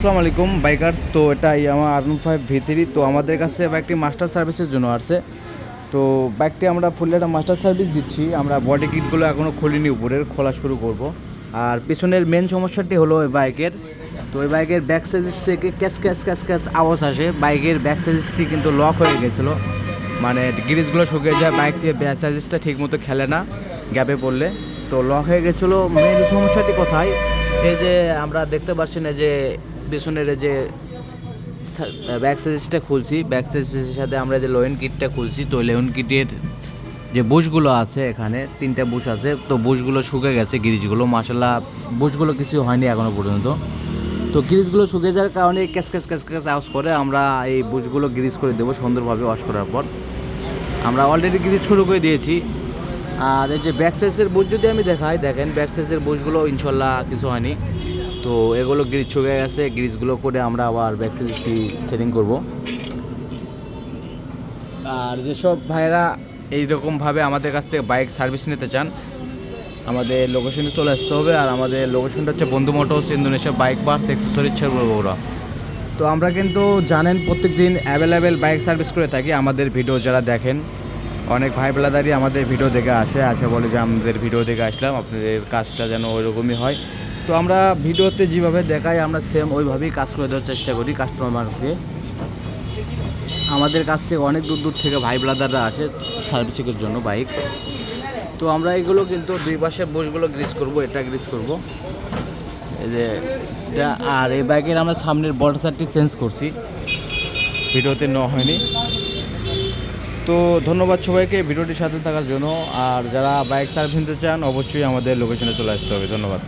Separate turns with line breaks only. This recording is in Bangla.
আসসালামু আলাইকুম, বাইকার্স। তো এটা আমার আর ফাইভ ভিতরি তো আমাদের কাছে বাইকটি মাস্টার সার্ভিসের জন্য আসছে। তো বাইকটি আমরা ফুল একটা মাস্টার সার্ভিস দিচ্ছি। আমরা বডি কিটগুলো এখনও খুলিনি উপরের, খোলা শুরু করব। আর পিছনের মেন সমস্যাটি হলো এই বাইকের তো এই বাইকের ব্যাক সার্ভিস থেকে ক্যাচ ক্যাচ ক্যাচ ক্যাচ আওয়াজ আসে। বাইকের ব্যাক সার্ভিসটি কিন্তু লক হয়ে গেছিল। মানে গ্রিজগুলো শুকিয়ে যায় বাইক থেকে ব্যাক সার্ভিসটা ঠিক মতো খেলে না গ্যাপে পড়লে। তো লক হয়ে গেছিল। মেন সমস্যাটি কোথায়? এই যে আমরা দেখতে পাচ্ছি না যে পেছনের যে ব্যাক সার্ভিসটা খুলছি। ব্যাক সার্ভিসের সাথে আমরা যে লোয়েন কিটটা খুলছি। তো লোয়েন কিটের যে বুশগুলো আছে এখানে, তিনটা বুশ আছে। তো বুশগুলো শুকে গেছে গিরিজগুলো। মাসাল্লাহ বুশগুলো কিছু হয়নি এখনও পর্যন্ত। তো গিরিজগুলো শুকে যাওয়ার কারণে ক্যাচ ক্যাচ ক্যাচ ক্যাচ, আওয়াজ করে আমরা এই বুশগুলো গ্রিজ করে দেবো সুন্দরভাবে ওয়াশ করার পর। আমরা অলরেডি গ্রিজ শুরু করে দিয়েছি। আর এই যে ব্যাক সাইজের বুশ যদি আমি দেখাই, দেখেন ব্যাক সাইজের বুশগুলো ইনশাল্লাহ কিছু হয়নি। তো এগুলো গ্রিজ শুকে গেছে গ্রিজগুলো করে আমরা আবার ব্যাক সাইজটি সেটিং করব। আর যেসব ভাইয়েরা এইরকমভাবে আমাদের কাছ থেকে বাইক সার্ভিস নিতে চান, আমাদের লোকেশনে চলে আসতে হবে। আর আমাদের লোকেশনটা হচ্ছে Bondhu motors Indonesia bike parts accessories Bogura. তো আমরা কিন্তু জানেন প্রত্যেক দিন অ্যাভেলেবেল বাইক সার্ভিস করে থাকি। আমাদের ভিডিও যারা দেখেন অনেক ভাই বেলাদারি আমাদের ভিডিও দেখে আসে আসে বলে যে আমাদের ভিডিও দেখে আসলাম, আপনাদের কাজটা যেন ওইরকমই হয়। তো আমরা ভিডিওতে যেভাবে দেখাই, আমরা সেম ওইভাবেই কাজ করে দেওয়ার চেষ্টা করি কাস্টমারকে আমাদের কাছ থেকে অনেক দূর দূর থেকে ভাই ব্রাদাররা আসে সার্ভিসিংয়ের জন্য বাইক তো আমরা এগুলো কিন্তু দুই পাশে বসগুলো গ্রিস করব, এটা গ্রিস করব। এই যে এটা, আর এই বাইকের আমরা সামনের বর্ডার সাইডটি চেঞ্জ করছি। ভিডিওতে নেওয়া হয়নি। তো ধন্যবাদ সবাইকে ভিডিওটির সাথে থাকার জন্য। আর যারা বাইক সার্ভিস নিতে চান, অবশ্যই আমাদের লোকেশনে চলে আসতে হবে। ধন্যবাদ।